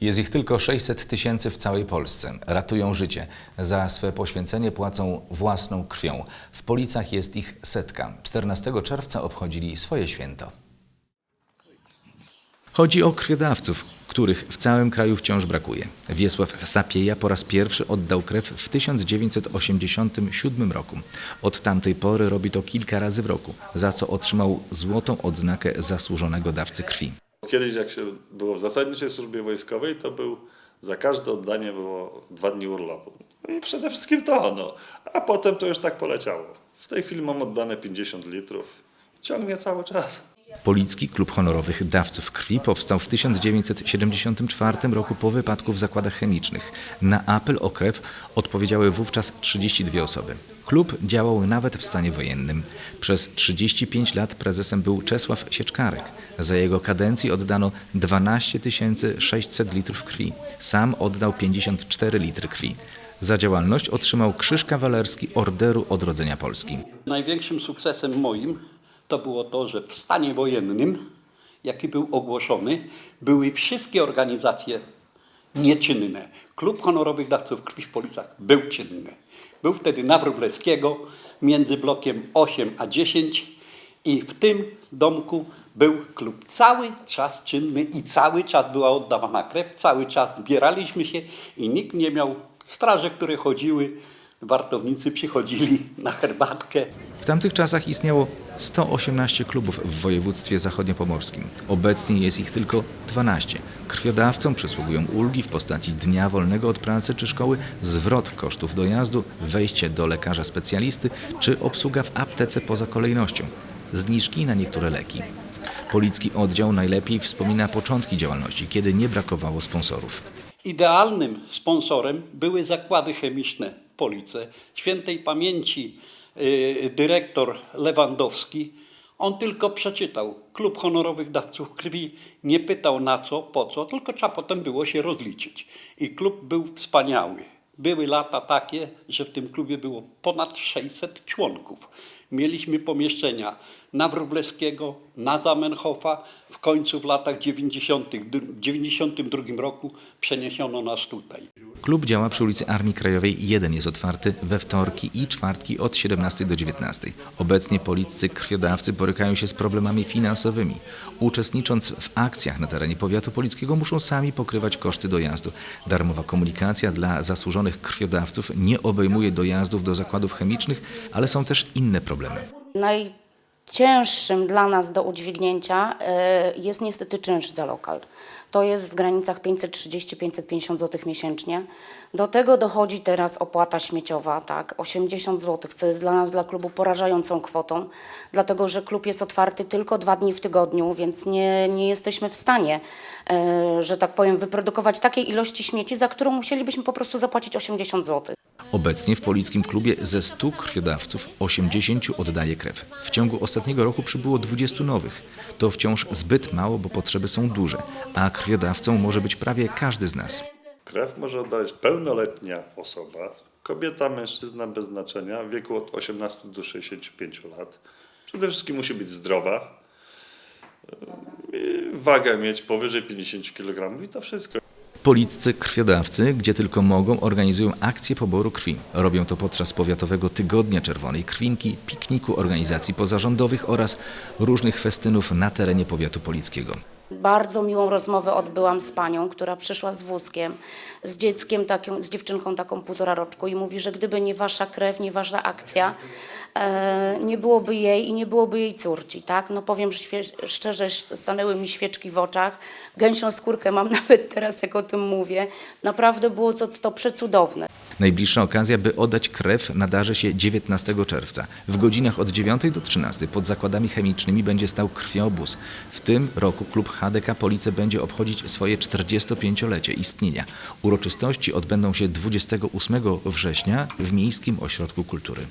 Jest ich tylko 600 tysięcy w całej Polsce. Ratują życie. Za swe poświęcenie płacą własną krwią. W Policach jest ich setka. 14 czerwca obchodzili swoje święto. Chodzi o krwiodawców, których w całym kraju wciąż brakuje. Wiesław Sapieja po raz pierwszy oddał krew w 1987 roku. Od tamtej pory robi to kilka razy w roku, za co otrzymał złotą odznakę zasłużonego dawcy krwi. Kiedyś jak się było w zasadniczej służbie wojskowej, to był za każde oddanie było dwa dni urlopu. No i przede wszystkim to, no. A potem to już tak poleciało. W tej chwili mam oddane 50 litrów. Ciągnie cały czas. Policki Klub Honorowych Dawców Krwi powstał w 1974 roku po wypadku w zakładach chemicznych. Na apel o krew odpowiedziały wówczas 32 osoby. Klub działał nawet w stanie wojennym. Przez 35 lat prezesem był Czesław Sieczkarek. Za jego kadencji oddano 12 600 litrów krwi. Sam oddał 54 litry krwi. Za działalność otrzymał Krzyż Kawalerski Orderu Odrodzenia Polski. Największym sukcesem moim to było to, że w stanie wojennym, jaki był ogłoszony, były wszystkie organizacje nieczynne. Klub Honorowych Dawców Krwi w Policach był czynny. Był wtedy na Wróblewskiego między blokiem 8 a 10 i w tym domku był klub cały czas czynny i cały czas była oddawana krew, cały czas zbieraliśmy się i nikt nie miał straże, które chodziły, wartownicy przychodzili na herbatkę. W tamtych czasach istniało 118 klubów w województwie zachodniopomorskim. Obecnie jest ich tylko 12. Krwiodawcom przysługują ulgi w postaci dnia wolnego od pracy czy szkoły, zwrot kosztów dojazdu, wejście do lekarza specjalisty czy obsługa w aptece poza kolejnością, zniżki na niektóre leki. Policki oddział najlepiej wspomina początki działalności, kiedy nie brakowało sponsorów. Idealnym sponsorem były zakłady chemiczne Police. Świętej pamięci y, dyrektor Lewandowski, on tylko przeczytał Klub Honorowych Dawców Krwi, nie pytał na co, po co, tylko trzeba potem było się rozliczyć. I klub był wspaniały. Były lata takie, że w tym klubie było ponad 600 członków. Mieliśmy pomieszczenia na Wróblewskiego, na Zamenhofa. W końcu w latach 90., w 92 roku przeniesiono nas tutaj. Klub działa przy ulicy Armii Krajowej. Jeden jest otwarty we wtorki i czwartki od 17 do 19. Obecnie policcy krwiodawcy borykają się z problemami finansowymi. Uczestnicząc w akcjach na terenie powiatu polickiego muszą sami pokrywać koszty dojazdu. Darmowa komunikacja dla zasłużonych krwiodawców nie obejmuje dojazdów do chemicznych, ale są też inne problemy. Najcięższym dla nas do udźwignięcia e, jest niestety czynsz za lokal. To jest w granicach 530-550 zł miesięcznie. Do tego dochodzi teraz opłata śmieciowa, tak, 80 zł, co jest dla nas, dla klubu porażającą kwotą, dlatego że klub jest otwarty tylko dwa dni w tygodniu, więc nie, nie jesteśmy w stanie, e, że tak powiem, wyprodukować takiej ilości śmieci, za którą musielibyśmy po prostu zapłacić 80 zł. Obecnie w polickim klubie ze 100 krwiodawców 80 oddaje krew. W ciągu ostatniego roku przybyło 20 nowych. To wciąż zbyt mało, bo potrzeby są duże, a krwiodawcą może być prawie każdy z nas. Krew może oddać pełnoletnia osoba, kobieta, mężczyzna bez znaczenia, w wieku od 18 do 65 lat. Przede wszystkim musi być zdrowa, wagę mieć powyżej 50 kg i to wszystko. Policcy krwiodawcy, gdzie tylko mogą, organizują akcje poboru krwi. Robią to podczas Powiatowego Tygodnia Czerwonej Krwinki, pikniku organizacji pozarządowych oraz różnych festynów na terenie powiatu polickiego. Bardzo miłą rozmowę odbyłam z panią, która przyszła z wózkiem, z dzieckiem, taką, z dziewczynką taką półtora roczku i mówi, że gdyby nie wasza krew, nie wasza akcja, e, nie byłoby jej i nie byłoby jej córci, tak? No powiem szczerze, stanęły mi świeczki w oczach, gęsią skórkę mam nawet teraz, jak o tym mówię. Naprawdę było to, to przecudowne. Najbliższa okazja, by oddać krew, nadarzy się 19 czerwca. W godzinach od 9 do 13 pod zakładami chemicznymi będzie stał krwiobóz. W tym roku klub HDK Police będzie obchodzić swoje 45-lecie istnienia. Uroczystości odbędą się 28 września w Miejskim Ośrodku Kultury.